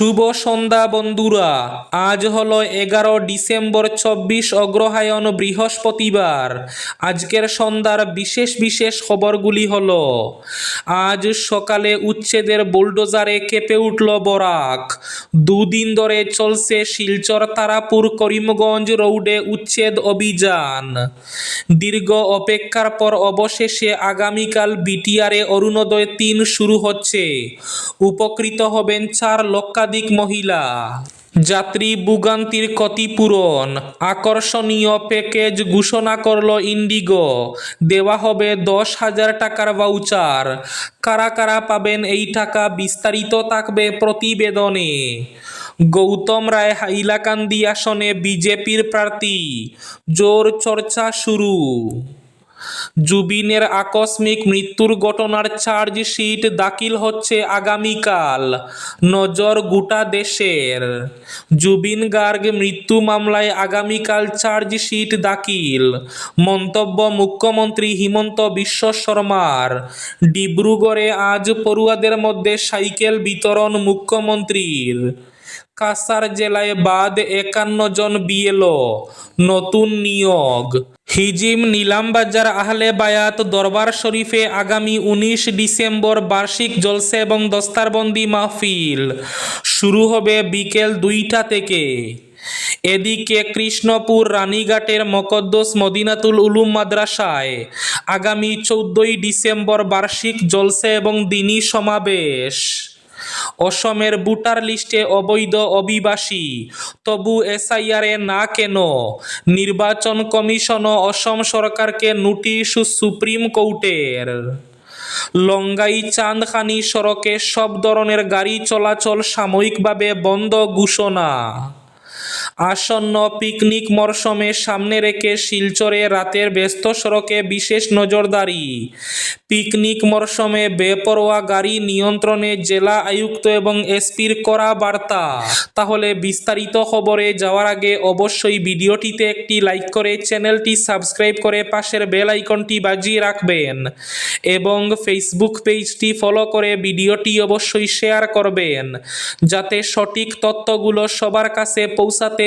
শুভ সন্ধ্যা বন্ধুরা। আজ হলো এগারো ডিসেম্বর চব্বিশ অগ্রহায়ণ বৃহস্পতিবার। আজকের সন্ধ্যার বিশেষ বিশেষ খবরগুলি হল, আজ সকালে উচ্ছেদের বুলডোজারে কেঁপে উঠল বরাক। দুদিন ধরে চলছে শিলচর তারাপুর করিমগঞ্জ রোডে উচ্ছেদ অভিযান। দীর্ঘ অপেক্ষার পর অবশেষে আগামীকাল বিটিআরে অরুণোদয় তিন শুরু হচ্ছে। উপকৃত হবেন চার লক্ষাধিক মহিলা, যাত্রী ভোগান্তির ক্ষতিপূরণ আকর্ষণীয় প্যাকেজ ঘোষণা করল ইন্ডিগো। দেওয়া হবে দশ হাজার টাকার ভাউচার কারা কারা পাবেন এই টাকা বিস্তারিত থাকবে প্রতিবেদনে। গৌতম রায় হাইলাকান্দি আসনে বিজেপির প্রার্থী। জোর চর্চা শুরু। জুবিনের আকস্মিক মৃত্যুর ঘটনার চার্জশিট দাখিল হচ্ছে আগামীকাল। নজর গোটা দেশের। জুবিন গার্গ মৃত্যু মামলায় আগামীকাল চার্জশিট দাখিল। মন্তব্য মুখ্যমন্ত্রী হিমন্ত বিশ্ব শর্মার। ডিব্রুগড়ে আজ পড়ুয়াদের মধ্যে সাইকেল বিতরণ মুখ্যমন্ত্রীর। কাসার জেলায় বাদ একান্ন জন বিএলও। নতুন নিয়োগ। হিজিম নিলামবাজার আহলে বায়াত দরবার শরীফে আগামী উনিশ ডিসেম্বর বার্ষিক জলসে এবং দস্তারবন্দি মাহফিল শুরু হবে বিকেল দুইটা থেকে। এদিকে কৃষ্ণপুর রানীঘাটের মকদ্দস মদিনাতুল উলুম মাদ্রাসায় আগামী চৌদ্দই ডিসেম্বর বার্ষিক জলসে এবং দিনী সমাবেশ। অসমের বুটার লিস্টে অবৈধ অভিবাসী। তবু এসআইআরে না কেন? নির্বাচন কমিশনও অসম সরকারকে নোটিশ সুপ্রিম কোর্টের। লঙ্গাই চাঁদখানি সড়কে সব ধরনের গাড়ি চলাচল সাময়িকভাবে বন্ধ ঘোষণা। আসন্ন পিকনিক মরশুমে সামনে রেখে শিলচরে রাতের ব্যস্ত সড়কে বিশেষ নজরদারি। পিকনিক মরশুমে বেপরোয়া গাড়ি নিয়ন্ত্রণে জেলা আয়ুক্ত এবং এসপির করা বার্তা। তাহলে বিস্তারিত খবরে যাওয়ার আগে অবশ্যই ভিডিওটিতে একটি লাইক করে চ্যানেলটি সাবস্ক্রাইব করে পাশের বেল আইকনটি বাজিয়ে রাখবেন এবং ফেসবুক পেজটি ফলো করে ভিডিওটি অবশ্যই শেয়ার করবেন, যাতে সঠিক তথ্যগুলো সবার কাছে পৌঁছাতে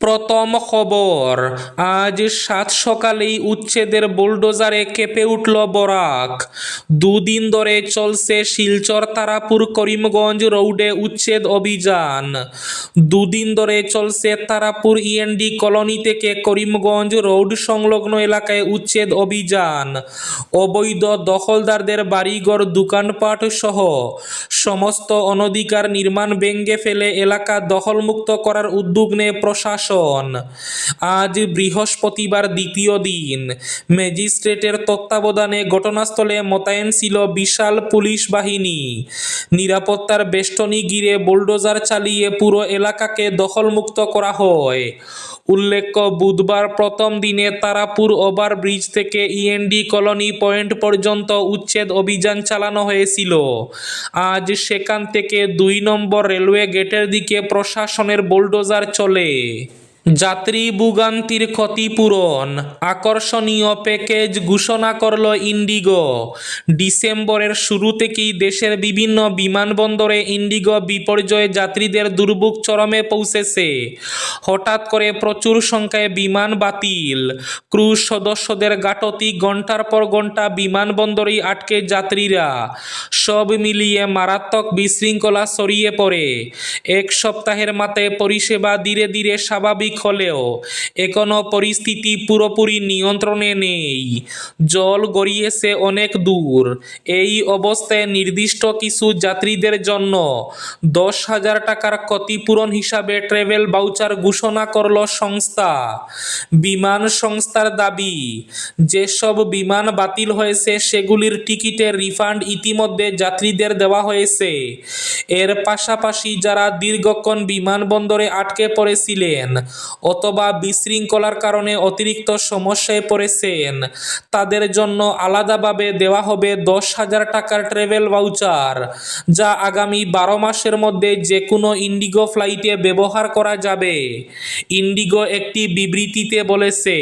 প্রথম খবর, আজ সাত সকালেই উচ্ছেদের বুলডোজারে কেঁপে উঠল বরাক। দুদিন ধরে চলছে শিলচর, তারাপুর, করিমগঞ্জ রোডে উচ্ছেদ অভিযান। দুদিন ধরে চলছে তারাপুর ইএনডি কলোনি থেকে করিমগঞ্জ রোড সংলগ্ন এলাকায় উচ্ছেদ অভিযান। অবৈধ দখলদারদের বাড়িঘর, দোকানপাট সহ সমস্ত অনধিকার নির্মাণ ভেঙে ফেলে এলাকা দখলমুক্ত করার উদ্যোগ নেয় প্রশাসন। আজ বৃহস্পতিবার দ্বিতীয় দিন। ম্যাজিস্ট্রেটের তত্ত্বাবধানে ঘটনাস্থলে মোতায়েন ছিল বিশাল পুলিশ বাহিনী। নিরাপত্তার বেষ্টনী গিরে বুলডোজার চালিয়ে পুরো এলাকাকে দখলমুক্ত করা হয়। উল্লেখ্য, বুধবার প্রথম দিনে তারাপুর ওভারব্রিজ থেকে ইএনডি কলোনি পয়েন্ট পর্যন্ত উচ্ছেদ অভিযান চালানো হয়েছিল। আজ সেখান থেকে দুই নম্বর রেলওয়ে গেটের দিকে প্রশাসনের বোলডোজার চলে। যাত্রী ভোগান্তির ক্ষতিপূরণ আকর্ষণীয় প্যাকেজ ঘোষণা করল ইন্ডিগো। ডিসেম্বরের শুরু থেকেই দেশের বিভিন্ন বিমানবন্দরে ইন্ডিগো বিপর্যয়ে যাত্রীদের দুর্ভোগ চরমে পৌঁছেছে। হঠাৎ করে প্রচুর সংখ্যায় বিমান বাতিল। ক্রুজ সদস্যদের গাটতি ঘণ্টার পর ঘণ্টা বিমানবন্দরেই আটকে যাত্রীরা। সব মিলিয়ে মারাত্মক বিশৃঙ্খলা ছড়িয়ে পড়ে। এক সপ্তাহের মাথায় পরিষেবা ধীরে ধীরে স্বাভাবিক হলেও এখনও পরিস্থিতি পুরোপুরি নিয়ন্ত্রণে নেই। জল গড়িয়েছে অনেক দূর। এই অবস্থায় নির্দিষ্ট কিছু যাত্রীদের জন্য দশ হাজার টাকার ক্ষতিপূরণ হিসাবে ট্রাভেল বাউচার ঘোষণা করল সংস্থা। বিমান সংস্থার দাবি, যেসব বিমান বাতিল হয়েছে সেগুলির টিকিটের রিফান্ড ইতিমধ্যে যাত্রীদের দেওয়া হয়েছে। এর পাশাপাশি যারা দীর্ঘক্ষণ বিমানবন্দরে আটকে পড়েছিলেন অথবা বিশৃঙ্খলার কারণে অতিরিক্ত সমস্যায় পড়েছেন। তাদের জন্য আলাদাভাবে দেওয়া হবে দশ হাজার টাকার ট্রেভেল ভাউচার, যা আগামী বারো মাসের মধ্যে যে কোনো ইন্ডিগো ফ্লাইটে ব্যবহার করা যাবে। ইন্ডিগো একটি বিবৃতিতে বলেছে,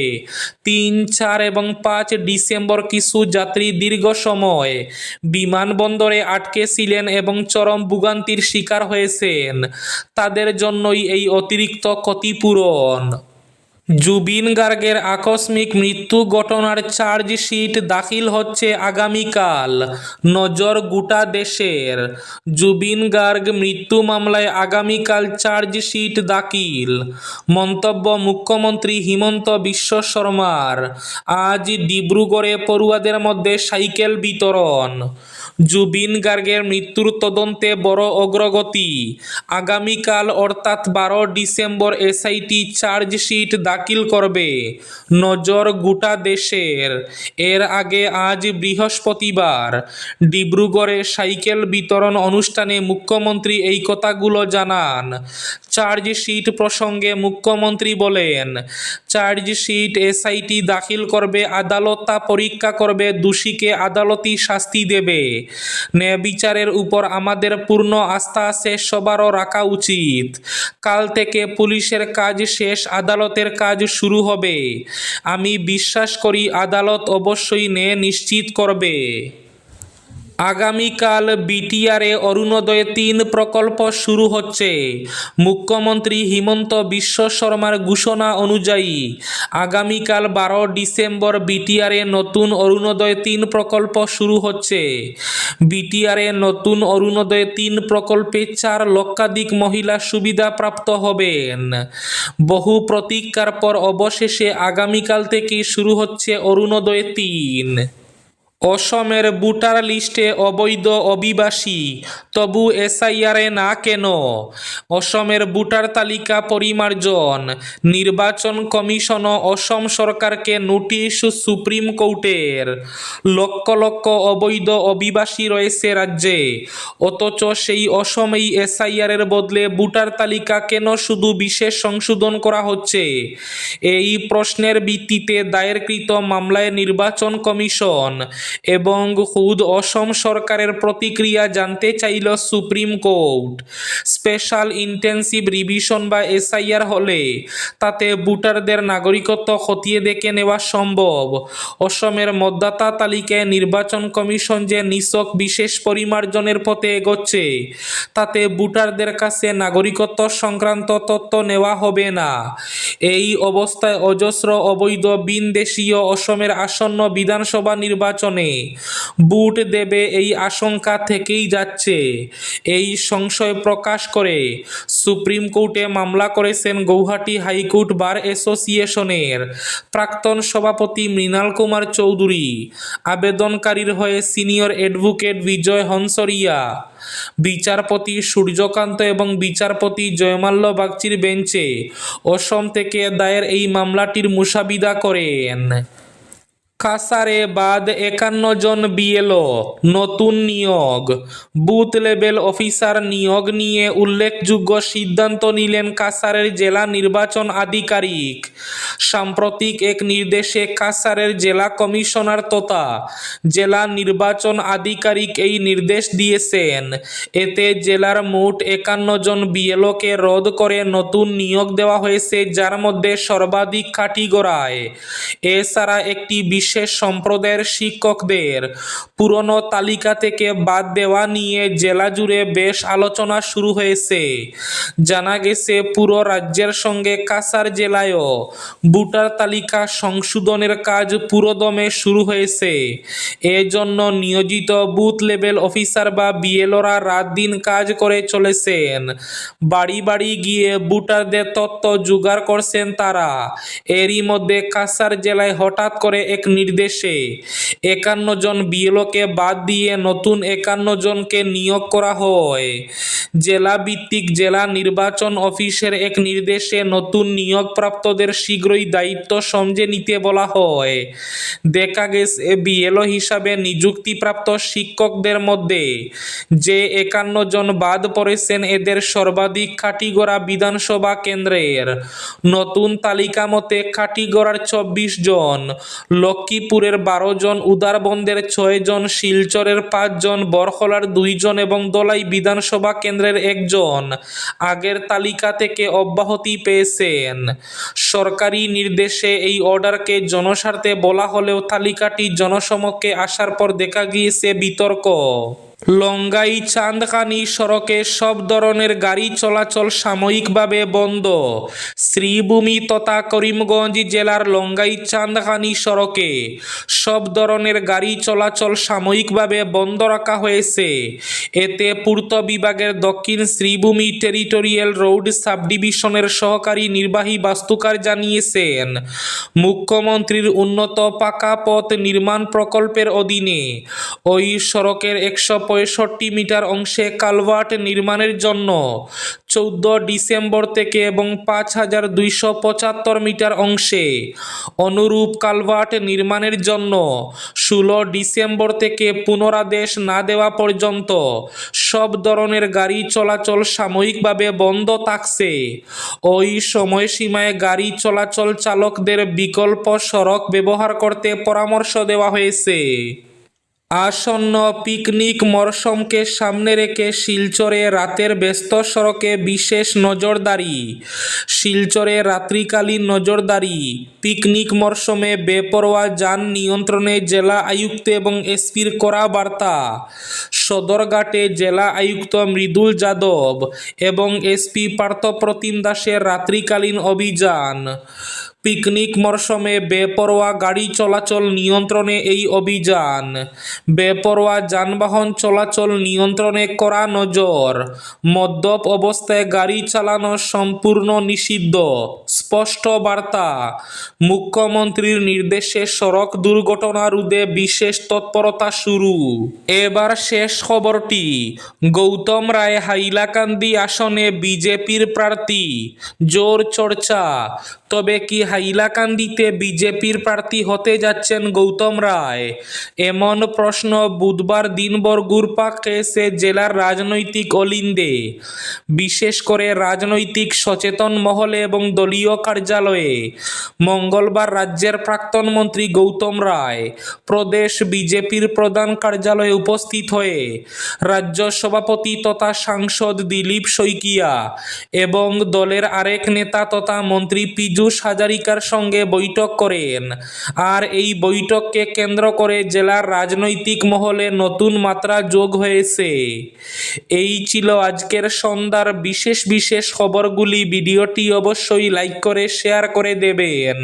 তিন, চার এবং পাঁচ ডিসেম্বর কিছু যাত্রী দীর্ঘ সময় বিমানবন্দরে আটকে ছিলেন এবং চরম ভোগান্তির শিকার হয়েছেন। তাদের জন্যই এই অতিরিক্ত ক্ষতিপূরণ জুবিন। গার্গের আকস্মিক মৃত্যু ঘটনার চার্জশিট দাখিল হচ্ছে আগামীকাল নজর গোটা দেশের। জুবিন গার্গ মৃত্যু মামলায় আগামীকাল চার্জশিট দাখিল। মন্তব্য মুখ্যমন্ত্রী হিমন্ত বিশ্ব শর্মার। আজ ডিব্রুগড়ে পড়ুয়াদের মধ্যে সাইকেল বিতরণ। জুবিন গার্গের মৃত্যুর তদন্তে বড় অগ্রগতি। আগামীকাল অর্থাৎ বারো ডিসেম্বর এসআইটি চার্জশিট দাখিল করবে। নজর গোটা দেশের। এর আগে আজ বৃহস্পতিবার ডিব্রুগড়ে সাইকেল বিতরণ অনুষ্ঠানে মুখ্যমন্ত্রী এই কথাগুলো জানান। চার্জশিট প্রসঙ্গে মুখ্যমন্ত্রী বলেন চার্জশিট এসআইটি দাখিল করবে আদালত তা পরীক্ষা করবে, দোষীকে আদালতি শাস্তি দেবে। ন্যায় বিচারের উপর আমাদের পূর্ণ আস্থা আছে সবারও রাখা উচিত। কাল থেকে পুলিশের কাজ শেষ, আদালতের কাজ শুরু হবে। আমি বিশ্বাস করি আদালত অবশ্যই ন্যায় নিশ্চিত করবে। আগামীকাল বিটিআরে অরুণোদয় তিন প্রকল্প শুরু হচ্ছে। মুখ্যমন্ত্রী হিমন্ত বিশ্ব শর্মার ঘোষণা অনুযায়ী, আগামীকাল বারো ডিসেম্বর বিটিআরে নতুন অরুণোদয় তিন প্রকল্প শুরু হচ্ছে। বিটিআরে নতুন অরুণোদয় তিন প্রকল্পে চার লক্ষাধিক মহিলা সুবিধা প্রাপ্ত হবেন। বহু প্রতীক্ষার পর অবশেষে আগামীকাল থেকে শুরু হচ্ছে অরুণোদয় তিন। অসমের ভোটার লিস্টে অবৈধ অভিবাসী, তবু এসআইআরে না কেন? অসমের ভোটার তালিকা পরিমার্জন, নির্বাচন কমিশন অসম সরকারকে নোটিশ সুপ্রিম কোর্টের। লক্ষ লক্ষ অবৈধ অভিবাসী রয়েছে রাজ্যে, অথচ সেই অসমেই এসআইআরের বদলে ভোটার তালিকা কেন শুধু বিশেষ সংশোধন করা হচ্ছে? এই প্রশ্নের ভিত্তিতে দায়েরকৃত মামলায় নির্বাচন কমিশন এবং খুদ অসম সরকারের প্রতিক্রিয়া জানতে চাইল Supreme Court. Special intensive revision বা এসআইআর হলে তাতে ভোটারদের নাগরিকত্ব খতিয়ে দেখে নেওয়া সম্ভব। অসমের মতদাতা তালিকায় নির্বাচন কমিশন যে নিছক বিশেষ পরিমার্জনের পথে এগোচ্ছে, তাতে ভোটারদের কাছে নাগরিকত্ব সংক্রান্ত তথ্য নেওয়া হবে না। এই অবস্থায় অজস্র অবৈধ বিনদেশীয় অসমের আসন্ন বিধানসভা নির্বাচনে বুট দেবে এই আশঙ্কা থেকেই যাচ্ছে। এই সংশয় প্রকাশ করে সুপ্রিম কোর্টে মামলা করেছেন গৌহাটি হাইকোর্ট বার অ্যাসোসিয়েশনের প্রাক্তন সভাপতি মৃণাল কুমার চৌধুরী, আবেদনকারীর হয়ে সিনিয়র অ্যাডভোকেট বিজয় হনসরিয়া, বিচারপতি সূর্যকান্ত এবং বিচারপতি জয়মাল্য বাগচির বেঞ্চে অসম থেকে দায়ের এই মামলাটির মুসাবিদা করেন। কাসারে বাদ একান্ন জন বিএলও নতুন নিয়োগ। বুথ লেভেল অফিসার নিয়োগ নিয়ে উল্লেখযোগ্য সিদ্ধান্ত নিলেন কাসারের জেলা নির্বাচন আধিকারিক। সাম্প্রতিক এক নির্দেশে কাসারের জেলা কমিশনার তথা জেলা নির্বাচন আধিকারিক এই নির্দেশ দিয়েছেন। এতে জেলার মোট একান্ন জন বিএলওকে রদ করে নতুন নিয়োগ দেওয়া হয়েছে, যার মধ্যে সর্বাধিক কাঠিগড়ায় এছাড়া একটি বিশেষ সম্প্রদায়ের শিক্ষকদের পুরনো তালিকা থেকে বাদ দেওয়া নিয়ে জেলা জুড়ে বেশ আলোচনা শুরু হয়েছে। জানা গেছে, পুরো রাজ্যের সঙ্গে কাসার জেলায়ও ভোটার তালিকা সংশোধনের কাজ পুরোদমে শুরু হয়েছে। এজন্য নিয়োজিত বুথ লেভেল অফিসার বা বিএলওরা রাত দিন কাজ করে চলেছেন। বাড়ি বাড়ি গিয়ে ভোটারদের তথ্য জোগাড় করছেন তারা। এরই মধ্যে কাসার জেলায় হঠাৎ করে এক নির্দেশে। একান্ন জন বিএলওকে বাদ দিয়ে নতুন একান্ন জনকে নিয়োগ করা হয়। জেলা ভিত্তিক জেলা নির্বাচন অফিসের এক নির্দেশে নতুন নিয়োগপ্রাপ্তদের শীঘ্রই দায়িত্ব সমঝে নিতে বলা হয়। দেখা গেছে, বিএলও হিসাবে নিযুক্তিপ্রাপ্ত শিক্ষকদের মধ্যে যে একান্ন জন বাদ পড়েছেন, এদের সর্বাধিক খাটিগড়া বিধানসভা কেন্দ্রের। নতুন তালিকা মতে, খাটিগড়ার চব্বিশ জন। লক্ষ্মীপুরের বারো জন, উদারবন্দের ছয়জন শিলচরের পাঁচজন বরখলার দুইজন এবং দলাই বিধানসভা কেন্দ্রের একজন আগের তালিকা থেকে অব্যাহতি পেয়েছেন। সরকারি নির্দেশে এই অর্ডারকে জনস্বার্থে বলা হলেও তালিকাটি জনসমক্ষে আসার পর দেখা গিয়েছে বিতর্ক। লঙ্গাই, চাঁদখানি সড়কে সব ধরনের গাড়ি চলাচল সাময়িকভাবে বন্ধ। শ্রীভূমি তথা করিমগঞ্জ জেলার লঙ্গাই, চাঁদখানি সড়কে সব ধরনের গাড়ি চলাচল সাময়িকভাবে বন্ধ রাখা হয়েছে। এতে পূর্ত বিভাগের দক্ষিণ শ্রীভূমি টেরিটোরিয়াল রোড সাবডিভিশনের সহকারী নির্বাহী বাস্তুকার জানিয়েছেন, মুখ্যমন্ত্রীর উন্নত পাকা পথ নির্মাণ প্রকল্পের অধীনে ওই সড়কের একশো পঁয়ষট্টি মিটার অংশে কালভার্ট নির্মাণের জন্য চৌদ্দ ডিসেম্বর থেকে এবং পাঁচ হাজার দুইশো পঁচাত্তর মিটার অংশে অনুরূপ কালভার্ট নির্মাণের জন্য ষোলো ডিসেম্বর থেকে পুনরাদেশ না দেওয়া পর্যন্ত সব ধরনের গাড়ি চলাচল সাময়িকভাবে বন্ধ থাকছে। ওই সময়সীমায় গাড়ি চলাচল চালকদের বিকল্প সড়ক ব্যবহার করতে পরামর্শ দেওয়া হয়েছে। আসন্ন পিকনিক মরশুমকে সামনে রেখে শিলচরে রাতের ব্যস্ত সড়কে বিশেষ নজরদারি। শিলচরে রাত্রিকালীন নজরদারি। পিকনিক মরশুমে বেপরোয়া যান নিয়ন্ত্রণে জেলা আয়ুক্ত এবং এসপির করা বার্তা। সদরঘাটে জেলা আয়ুক্ত মৃদুল যাদব এবং এসপি পার্থপ্রতিম দাসের রাত্রিকালীন অভিযান। পিকনিক মরশুমে বেপরোয়া গাড়ি চলাচল নিয়ন্ত্রণে এই অভিযান। বেপরোয়া যানবাহন চলাচল নিয়ন্ত্রণে করা নজর। মদ্যপ অবস্থায় গাড়ি চালানো সম্পূর্ণ নিষিদ্ধ স্পষ্ট বার্তা। মুখ্যমন্ত্রীর নির্দেশে সড়ক দুর্ঘটনা রোধে বিশেষ তৎপরতা শুরু। এবার শেষ খবরটি, গৌতম রায় হাইলাকান্দি আসনে বিজেপির প্রার্থী। জোর চর্চা। তবে কি হাইলাকান্দিতে বিজেপির প্রার্থী হতে যাচ্ছেন গৌতম রায়? এমন প্রশ্ন বুধবার দিনভর ঘুরপাক খেয়েছে জেলার রাজনৈতিক অলিন্দে। বিশেষ করে রাজনৈতিক সচেতন মহলে এবং দলীয় কার্যালয়ে। মঙ্গলবার রাজ্যের প্রাক্তন মন্ত্রী গৌতম রায় প্রদেশ বিজেপির প্রধান কার্যালয়ে উপস্থিত হয়ে রাজ্য সভাপতি তথা সাংসদ দিলীপ শইকিয়া এবং দলের আরেক নেতা তথা মন্ত্রী পীযূষ হাজারিকার সঙ্গে বৈঠক করেন। আর এই বৈঠককে কেন্দ্র করে জেলার রাজনৈতিক মহলে নতুন মাত্রা যোগ হয়েছে। এই ছিল আজকের সন্ধ্যার বিশেষ বিশেষ খবরগুলি। ভিডিওটি অবশ্যই লাইক করে শেয়ার করে দেবেন।